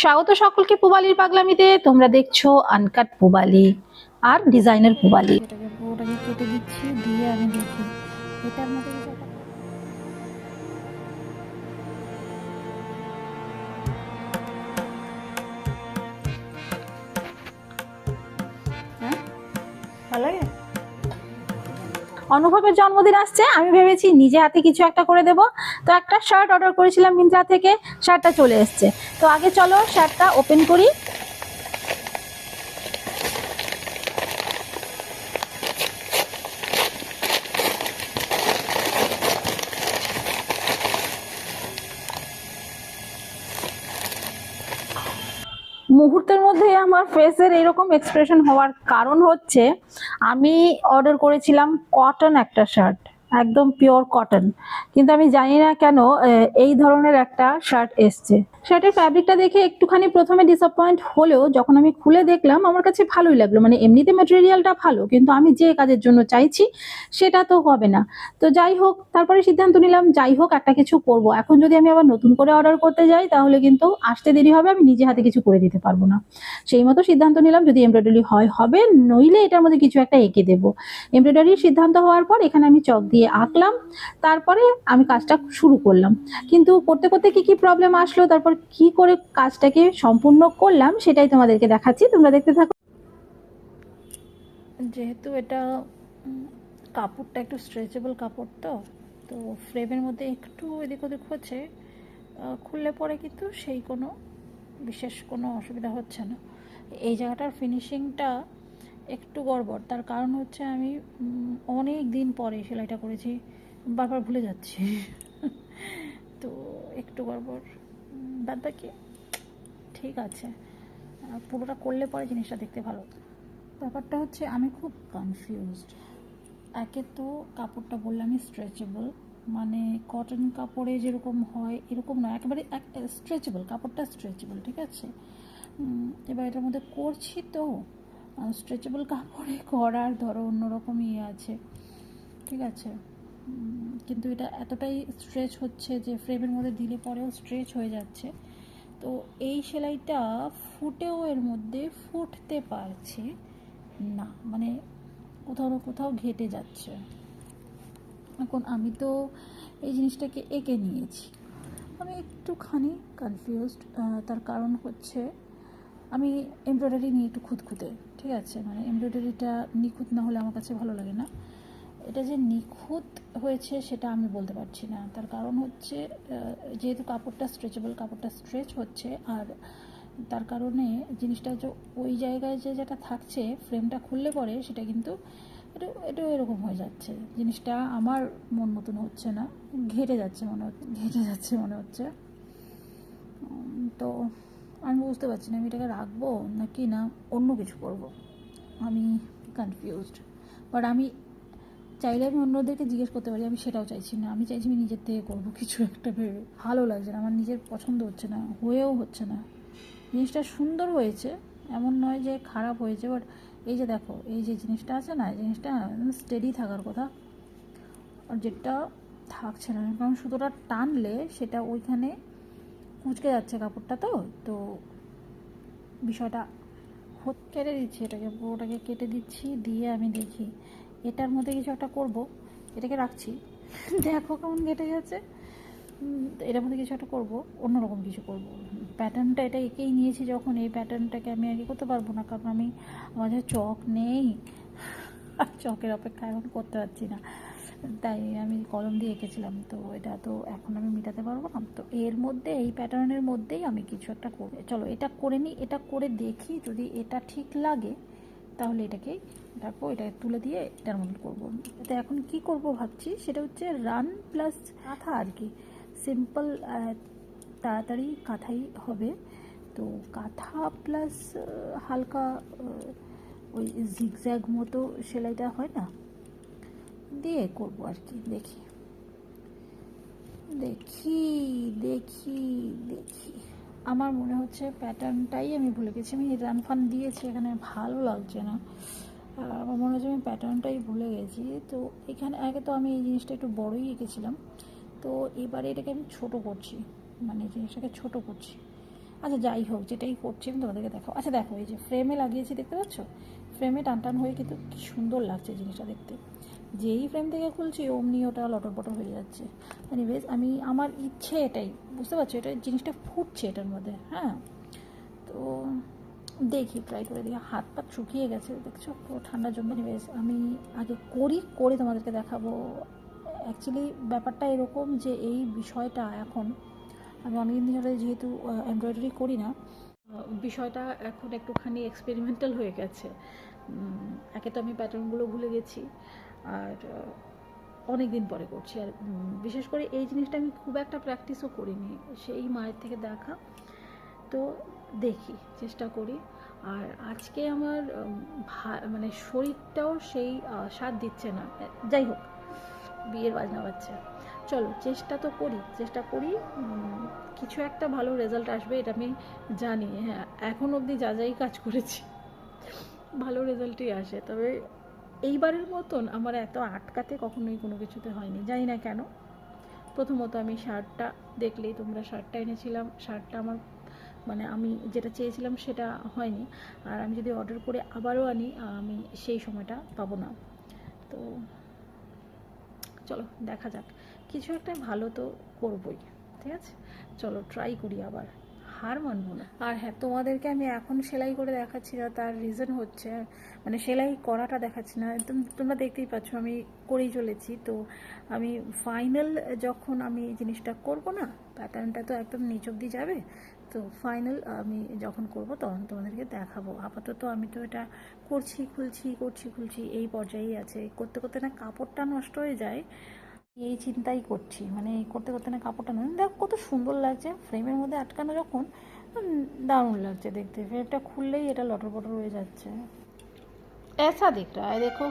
স্বাগত সকলকে পুবালির পাগলামিতে। তোমরা দেখছ আনকাট পুবালি আর ডিজাইনার পুবালি। হ্যাঁ? ভালো লাগে? অনুভবের জন্মদিন আসছে, আমি ভেবেছি নিজে হাতে কিছু একটা করে দেব। তো একটা শার্ট অর্ডার করেছিলাম মিন্ত্রা থেকে শার্টটা চলে এসছে। তো আগে চলো শার্টটা ওপেন করি। মুহূর্তের মধ্যে আমার ফেসের এরকম এক্সপ্রেশন হওয়ার কারণ হচ্ছে, আমি অর্ডার করেছিলাম কটন একটা শার্ট একদম পিওর কটন কিন্তু আমি জানি না কেন এই ধরনের একটা শার্ট এসছে। শার্টের ফ্যাব্রিকটা দেখে একটুখানি প্রথমে ডিসঅ্যাপয়েন্ট হলেও যখন আমি খুলে দেখলাম, আমার কাছে ভালোই লাগল। মানে এমনিতে ম্যাটেরিয়ালটা ভালো, কিন্তু আমি যে কাজের জন্য চাইছি, সেটা তো হবে না। তো যাই হোক, তারপরে সিদ্ধান্ত নিলাম, যাই হোক, একটা কিছু করব। এখন যদি আমি আবার নতুন করে অর্ডার করতে যাই, তাহলে কিন্তু আসতে দেরি হবে, আমি নিজে হাতে কিছু করে দিতে পারব না। সেই মতো সিদ্ধান্ত নিলাম, যদি এমব্রয়ডারি হয়, হবে। নইলে এটার মধ্যে কিছু একটা এঁকে দেবো। এমব্রয়ডারির সিদ্ধান্ত হওয়ার পর এখানে আমি চক দিয়ে আঁকলাম। তারপরে আমি কাজটা শুরু করলাম। কিন্তু করতে করতে কি কি প্রবলেম আসলো? তারপর কি করে কাজটাকে সম্পূর্ণ করলাম সেটাই তোমাদেরকে দেখাচ্ছি। তোমরা দেখতে থাকো। যেহেতু এটা কাপড়টা একটু স্ট্রেচেবল কাপড় তো তো ফ্রেমের মধ্যে একটু এদিক ওদিক হচ্ছে খুললে পরে কিন্তু সেই কোনো বিশেষ কোনো অসুবিধা হচ্ছে না। এই জায়গাটার ফিনিশিংটা একটু গড়বড়। তার কারণ হচ্ছে আমি অনেক দিন পরে সেলাইটা করেছি, বারবার ভুলে যাচ্ছি। তো একটু গড়বড়। বাকি ঠিক আছে। পুরোটা করলে পরে জিনিসটা দেখতে ভালো। ব্যাপারটা হচ্ছে আমি খুব কনফিউজড একে তো কাপড়টা বললামই স্ট্রেচেবল মানে কটন কাপড়ে যেরকম হয় এরকম নয়, একেবারে স্ট্রেচেবল কাপড়টা স্ট্রেচেবল ঠিক আছে? এবার এটার মধ্যে করছি তো স্ট্রেচেবল কাপড়ে করার ধরো অন্যরকম ইয়ে আছে, ঠিক আছে? কিন্তু এটা এতটাই স্ট্রেচ হচ্ছে যে ফ্রেমের মধ্যে দিলে পরেও স্ট্রেচ হয়ে যাচ্ছে। তো এই সেলাইটা ফুটেও এর মধ্যে ফুটতে পারছে না। মানে কোথাও না কোথাও ঘেটে যাচ্ছে। এখন আমি তো এই জিনিসটাকে এঁকে নিয়েছি। আমি একটুখানি কনফিউজড তার কারণ হচ্ছে আমি এমব্রয়ডারি নিয়ে একটু খুঁতখুঁতে, ঠিক আছে? মানে এমব্রয়ডারিটা নিখুঁত না হলে আমার কাছে ভালো লাগে না। এটা যে নিখুঁত হয়েছে সেটা আমি বলতে পারছি না। তার কারণ হচ্ছে যেহেতু কাপড়টা স্ট্রেচেবল কাপড়টা স্ট্রেচ হচ্ছে, আর তার কারণে জিনিসটা যে ওই জায়গায় যে যেটা থাকছে ফ্রেমটা খুললে পরে সেটা কিন্তু একটু একটু এরকম হয়ে যাচ্ছে। জিনিসটা আমার মন মতন হচ্ছে না। ঘেটে যাচ্ছে মনে হচ্ছে, ঘেটে যাচ্ছে মনে হচ্ছে। তো আমি বুঝতে পারছি না, আমি এটাকে রাখব নাকি না, অন্য কিছু করব। আমি কনফিউজড বাট আমি চাইলে আমি অন্যদেরকে জিজ্ঞেস করতে পারি, আমি সেটাও চাইছি না। আমি চাইছি আমি নিজের থেকে করব, কিছু একটা ভেবে। ভালো লাগছে না, আমার নিজের পছন্দ হচ্ছে না, হয়েও হচ্ছে না। জিনিসটা সুন্দর হয়েছে, এমন নয় যে খারাপ হয়েছে বাট এই যে দেখো, এই যে জিনিসটা আছে না, এই জিনিসটা স্টেডি থাকার কথা। আর যেটা থাকছে না, কারণ সুতোটা টানলে সেটা ওইখানে কুচকে যাচ্ছে কাপড়টা তো তো বিষয়টা কেটে দিচ্ছি, এটাকে পুরোটাকে কেটে দিচ্ছি, দিয়ে আমি দেখি। এটার মধ্যে কিছু একটা করব, এটাকে রাখছি। দেখো কেমন কেটে গেছে। এটার মধ্যে কিছু একটা করব, অন্যরকম কিছু করব। প্যাটার্নটা এটা এঁকেই নিয়েছি যখন, এই প্যাটার্নটাকে আমি আগে করতে পারব না, কারণ আমি, আমার চক নেই আর চকের অপেক্ষা এখন করতে পারছি না। তাই আমি কলম দিয়ে এঁকেছিলাম, তো এটা তো এখন আমি মেটাতে পারব না। তো এর মধ্যে, এই প্যাটার্নের মধ্যেই আমি কিছু একটা করব। চলো, এটা করে নিই এটা করে দেখি, যদি এটা ঠিক লাগে তাহলে এটাকে রাখব এটা তুলে দিয়ে এটার মধ্যে করব। তো এখন কি করব ভাবছি, সেটা হচ্ছে রান প্লাস কাঁথা আর কি। সিম্পল তাড়াতাড়ি কাঁথাই হবে। তো কাঁথা প্লাস হালকা ওই জিগজ্যাগ মতো সেলাইটা হয় না? দিয়ে করব আর কি, দেখি। দেখি দেখি দেখি। আমার মনে হচ্ছে প্যাটার্নটাই আমি ভুলে গেছি। আমি রান ফান দিয়েছি, এখানে ভালো লাগছে না। আমার মনে হচ্ছে আমি প্যাটার্নটাই ভুলে গেছি। তো এখানে, আগে তো আমি এই জিনিসটা একটু বড়ই এঁকেছিলাম। তো এবারে এটাকে আমি ছোট করছি। মানে জিনিসটাকে ছোট করছি। আচ্ছা যাই হোক, যেটাই করছি আমি তোমাদেরকে দেখাবো। আচ্ছা দেখো, এই যে ফ্রেমে লাগিয়েছি, দেখতে পাচ্ছ? ফ্রেমে টান টান হয়ে কিন্তু কি সুন্দর লাগছে জিনিসটা দেখতে। যেই ফ্রেম থেকে খুলছি, অমনি ওটা লটর পটর হয়ে যাচ্ছে। এনিওয়েজ আমি, আমার ইচ্ছে এটাই, বুঝতে পারছ? এটা জিনিসটা ফুটছে এটার মধ্যে হ্যাঁ? তো দেখি ট্রাই করে দেখি। হাত পা শুকিয়ে গেছে, দেখছ? পুরো ঠান্ডার জন্য এনিওয়েজ আমি আগে করি, করে তোমাদেরকে দেখাবো। অ্যাকচুয়ালি ব্যাপারটা এরকম যে এই বিষয়টা এখন, আমি অনেকদিন ধরে যেহেতু এমব্রয়ডারি করি না বিষয়টা এখন একটুখানি এক্সপেরিমেন্টাল হয়ে গেছে। একে তো আমি প্যাটার্নগুলো ভুলে গেছি। আর অনেক দিন পরে করছি। আর বিশেষ করে এই জিনিসটা আমি খুব একটা প্র্যাকটিসও করিনি। সেই মায়ের থেকে দেখা। তো দেখি, চেষ্টা করি। আর আজকে আমার মানে শরীরটাও সেই সাথ দিচ্ছে না। যাই হোক, বিয়ের বাজনা বাচ্চা চলো, চেষ্টা তো করি, চেষ্টা করি কিছু একটা ভালো রেজাল্ট আসবে এটা আমি জানি। হ্যাঁ এখন অবধি যা যাই কাজ করেছি, ভালো রেজাল্টই আসে। তবে এইবারের মতন আমার এত আটকাতে কখনোই কোনো কিছুতে হয়নি, জানি না কেন। প্রথমত আমি শার্টটা দেখলেই তোমরা শার্টটা এনেছিলাম, শার্টটা আমার মানে আমি যেটা চেয়েছিলাম সেটা হয়নি। আর আমি যদি অর্ডার করে আবারও আনি আমি সেই সময়টা পাবো না। তো চলো দেখা যাক। কিছু একটা ভালো তো করবই, ঠিক আছে? চলো ট্রাই করি আবার। হার মানবো না। আর হ্যাঁ তোমাদেরকে আমি এখন সেলাই করে দেখাচ্ছি না, তার রিজন হচ্ছে মানে সেলাই করাটা দেখাচ্ছি না। তোম- তোমরা দেখতেই পাচ্ছ, আমি করেই চলেছি। তো আমি ফাইনাল যখন আমি জিনিসটা করব না প্যাটার্নটা তো একদম নিচ অব্দি যাবে। তো ফাইনাল আমি যখন করব, তখন তোমাদেরকে দেখাবো। আপাতত আমি তো এটা করছি, খুলছি করছি, খুলছি, এই পর্যায়েই আছে। করতে করতে না কাপড়টা নষ্ট হয়ে যায়। এই চিন্তাই করছি মানে এই করতে করতে না কাপড়টা নয় দেখো কত সুন্দর লাগছে ফ্রেমের মধ্যে আটকানো যখন উম, দারুণ লাগছে দেখতে ফ্রেমটা খুললেই এটা লটর পটর হয়ে যাচ্ছে ऐसा दिख रहा है देखो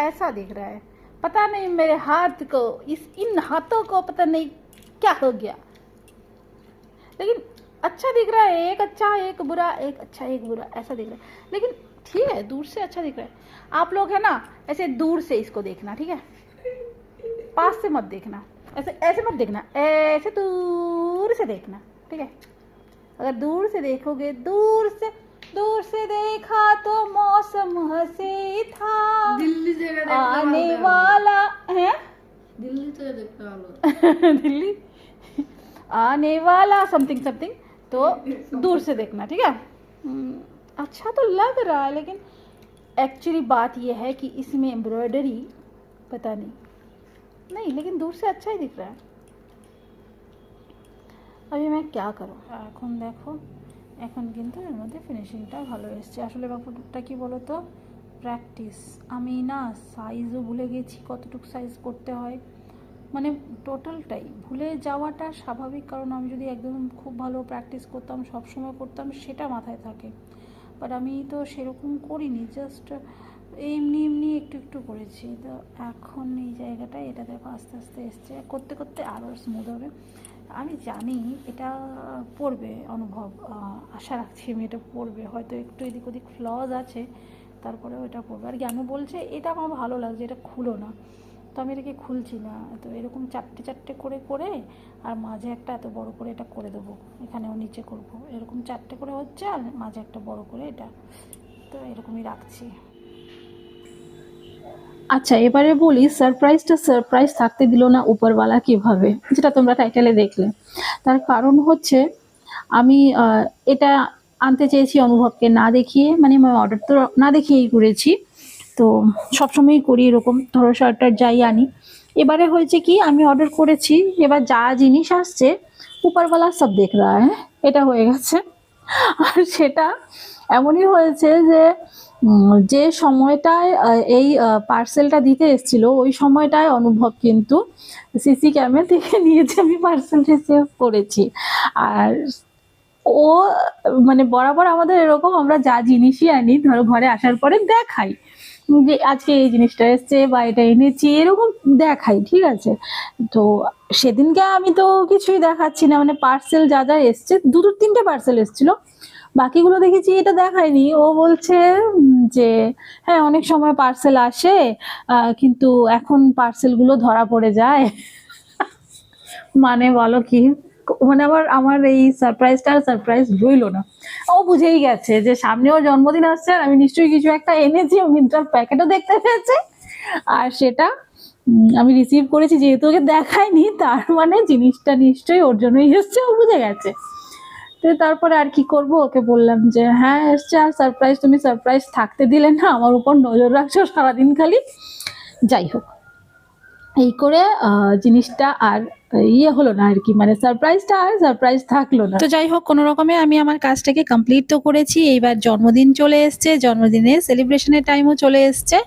ऐसा दिख रहा है पता नहीं मेरे हाथ को इस इन हाथों को पता नहीं क्या हो गया लेकिन अच्छा दिख रहा है एक अच्छा एक बुरा एक अच्छा एक बुरा ऐसा दिख रहा है लेकिन ठीक है दूर से अच्छा दिख रहा है आप लोग है ना ऐसे दूर से इसको देखना ठीक है पास से मत देखना। ऐसे ऐसे मत देखना। ऐसे दूर से देखना ठीक है? अगर दूर से देखोगे दूर से दूर से देखा तो मौसम हसे था। दिल्ली से आने वाला है। दिल्ली से देखने दिल्ली? आने वाला समथिंग समथिंग तो दूर से देखना ठीक है? हम्म, अच्छा तो लग रहा है लेकिन एक्चुअली बात यह है कि इसमें एम्ब्रॉयडरी पता नहीं। नहीं लेकिन दूर से अच्छा ही दिख रहा है अभी मैं क्या करूँ এখন দেখো এখন কিন্তু এর মধ্যে ফিনিশিংটা ভালো এসছে আসলে ব্যাপারটা কি বলো তো প্র্যাকটিস আমি না সাইজও ভুলে গেছি কতটুকু সাইজ করতে হয় মানে টোটালটাই ভুলে যাওয়াটা স্বাভাবিক কারণ আমি যদি একদম খুব ভালো প্র্যাকটিস করতাম সব সময় করতাম সেটা মাথায় থাকে বাট আমি তো সেরকম করিনি জাস্ট এমনি এমনি একটু একটু করেছি। তো এখন এই জায়গাটা, এটা দেখো আস্তে আস্তে এসছে। করতে করতে আরও স্মুথ হবে। আমি জানি এটা পড়বে অনুভব আশা রাখছি আমি এটা পড়বে। হয়তো একটু এদিক ওদিক ফ্লজ আছে, তারপরেও এটা পড়বে। আর জ্ঞানও বলছে, এটা আমার ভালো লাগছে, এটা খুলো না। তো আমি এটাকে খুলছি না। তো এরকম চারটে চারটে করে করে আর মাঝে একটা এত বড় করে এটা করে দেবো। এখানেও নিচে করব। এরকম চারটে করে হচ্ছে আর মাঝে একটা বড় করে এটা। তো এরকমই রাখছি। আচ্ছা এবারে বলি সারপ্রাইজটা সারপ্রাইজ থাকতে দিল না উপরওয়ালা কীভাবে? যেটা তোমরা টাইটেলে দেখলে। তার কারণ হচ্ছে, আমি এটা আনতে চেয়েছি অনুভবকে না দেখিয়ে মানে আমি অর্ডার তো না দেখিয়েই করেছি। তো সবসময়ই করি এরকম, ধরো শার্টার যাই আনি। এবারে হয়েছে কি, আমি অর্ডার করেছি, এবার যা জিনিস আসছে, উপরওয়ালা সব দেখ রা হ্যাঁ? এটা হয়ে গেছে। আর সেটা এমনই হয়েছে যে যে সময়টায় এই পার্সেলটা দিতে এসেছিল, ওই সময়টায় অনুভব কিন্তু সিসি ক্যামেরা থেকে নিয়েছে আমি পার্সেল রিসিভ করেছি। আর ও মানে বরাবর আমাদের এরকম আমরা যা জিনিসই আনি, ধরো ঘরে আসার পরে দেখাই। যে আজকে এই জিনিসটা এসছে বা এটা এনেছি, এরকম দেখাই, ঠিক আছে? তো সেদিনকে আমি তো কিছুই দেখাচ্ছি না মানে পার্সেল যা যা এসছে দুটো তিনটে পার্সেল এসেছিল। বাকিগুলো দেখেছি, এটা দেখায়নি। ও বলছে যে হ্যাঁ অনেক সময় পার্সেল আসে কিন্তু এখন পার্সেলগুলো ধরা পড়ে যায়। মানে বলো কি? মানে আমার আমার এই সারপ্রাইজটা আর সারপ্রাইজ রইল না। ও বুঝেই গেছে যে সামনেও জন্মদিন আসছে আর আমি নিশ্চয়ই কিছু একটা এনেছি, ও মিন্ত্রার প্যাকেটও দেখতে পেয়েছে। আর সেটা আমি রিসিভ করেছি, যেহেতু ওকে দেখায়নি, তার মানে জিনিসটা নিশ্চয়ই ওর জন্যই এসছে, ও বুঝে গেছে। তো তারপরে আর কি করব? ওকে বললাম যে হ্যাঁ এসছে আর সারপ্রাইজ তুমি সারপ্রাইজ থাকতে দিলে না আমার উপর নজর রাখছো সারাদিন খালি। যাই হোক এই করে জিনিসটা আর ইয়ে হলো না আর কি মানে সারপ্রাইজটা আর সারপ্রাইজ থাকল না। তো যাই হোক কোনো রকমে আমি আমার কাজটাকে কমপ্লিট তো করেছি। এইবার জন্মদিন চলে এসছে জন্মদিনে সেলিব্রেশনের টাইমও চলে এসছে।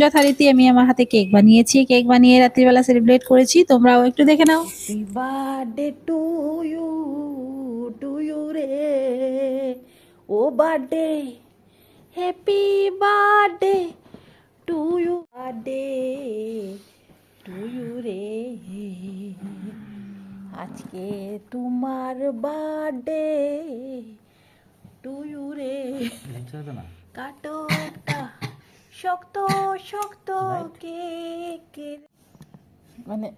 যথারীতি আমি আমার হাতে কেক বানিয়েছি। কেক বানিয়ে রাত্রিবেলা সেলিব্রেট করেছি। তোমরাও একটু দেখে নাও। Birthday to you to you রে ও birthday, happy birthday to you. Birthday to you রে আজকে তোমার বার্থডে টু ইউ রে কাটো শক্ত শক্ত কেকের মানে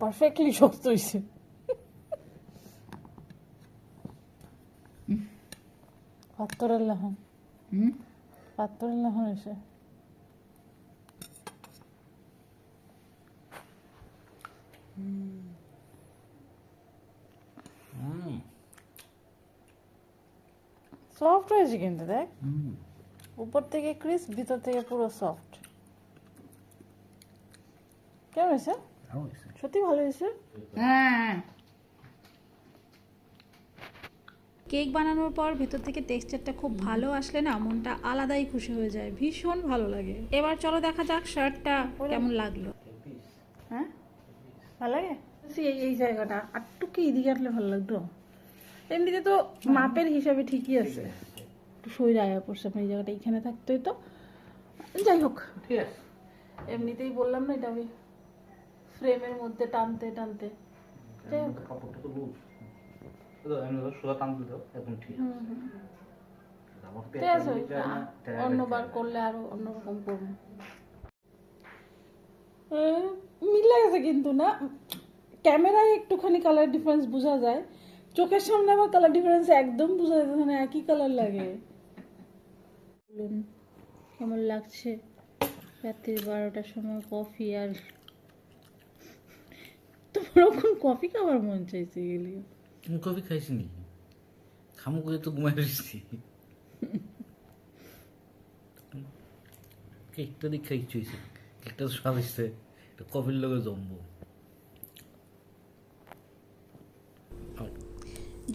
পারফেক্টলি শক্ত হয়েছে পাত্তরের লাহন। পাত্তরের লাহন এসে। সফট হয়েছে কিন্তু দেখ। উপর থেকে ক্রিস ভিতর থেকে পুরো সফট কেমন হয়েছে। সত্যি ভালো হয়েছে? হ্যাঁ। কেক বানানোর পর ভেতর থেকে টেক্সচারটা খুব ভালো আসলে না মনটা আলাদাই খুশি হয়ে যায়। ভীষণ ভালো লাগে। এবার চলো দেখা যাক শার্টটা কেমন লাগল। হ্যাঁ? ভালো লাগে? এই এই জায়গাটা আটটুকু এদিকে আসলে ভালো লাগতো। এমনিতে তো মাপের হিসাবে ঠিকই আছে। একটু সই আয়া পড়ছে এই জায়গাটা এইখানে থাকতোই তো। যাই হোক। ঠিক আছে। এমনিতেই বললাম না এটা আমি ফ্রেমের মধ্যে টানতে টানতে। যাই হোক। অন্যবার করলে আরও অন্যরকম করব। মিলে গেছে কিন্তু না। ক্যামেরায় একটুখানি কালার ডিফারেন্স বোঝা যায়। চোখের সামনে আবার কালার ডিফারেন্স একদম বোঝা যাচ্ছে না একই কালার লাগে। বলুন কেমন লাগছে? রাত্রি বারোটার সময় কফি আর তোমার কফি খাবার মন চাইছে গেলি তুমি কফি খাইছি নি খামু করে তো ঘুমাই রয়েছি কেকটা দেখে ইচ্ছে হয়েছে কেকটা স্বাদ হয়েছে কফির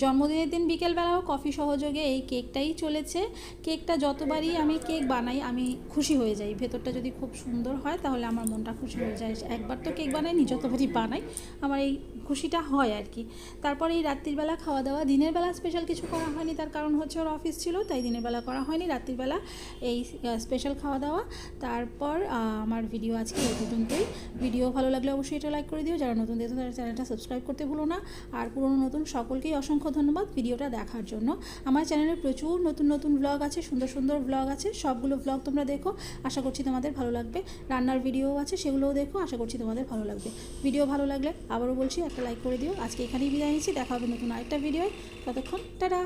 জন্মদিনের দিন বিকেলবেলাও কফি সহযোগে এই কেকটাই চলেছে। কেকটা যতবারই আমি কেক বানাই, আমি খুশি হয়ে যাই। ভেতরটা যদি খুব সুন্দর হয়, তাহলে আমার মনটা খুশি হয়ে যায়। একবার তো কেক বানাইনি, যতবারই বানাই, আমার এই খুশিটা হয় আর কি। তারপরে এই রাত্রিবেলা খাওয়া দাওয়া, দিনের বেলা স্পেশাল কিছু করা হয়নি, তার কারণ হচ্ছে ওর অফিস ছিল, তাই দিনের বেলা করা হয়নি রাত্রিবেলা এই স্পেশাল খাওয়া দাওয়া। তারপর আমার ভিডিও আজকে এই পর্যন্তই। ভিডিও ভালো লাগলে অবশ্যই এটা লাইক করে দিও, যারা নতুন দেখো তারা চ্যানেলটা সাবস্ক্রাইব করতে ভুলো না। আর পুরনো নতুন সকলকেই অসংখ্য ধন্যবাদ ভিডিওটা দেখার জন্য। আমার চ্যানেলে প্রচুর নতুন নতুন ব্লগ আছে, সুন্দর সুন্দর ব্লগ আছে, সবগুলো ব্লগ তোমরা দেখো, আশা করছি তোমাদের ভালো লাগবে। রান্নার ভিডিও আছে, সেগুলোও দেখো, আশা করছি তোমাদের ভালো লাগবে। ভিডিও ভালো লাগলে আবারও বলছি লাইক করে দিও। আজকে এখানেই বিদায় নিচ্ছি দেখা হবে নতুন আরেকটা ভিডিও ততক্ষণ টাটা!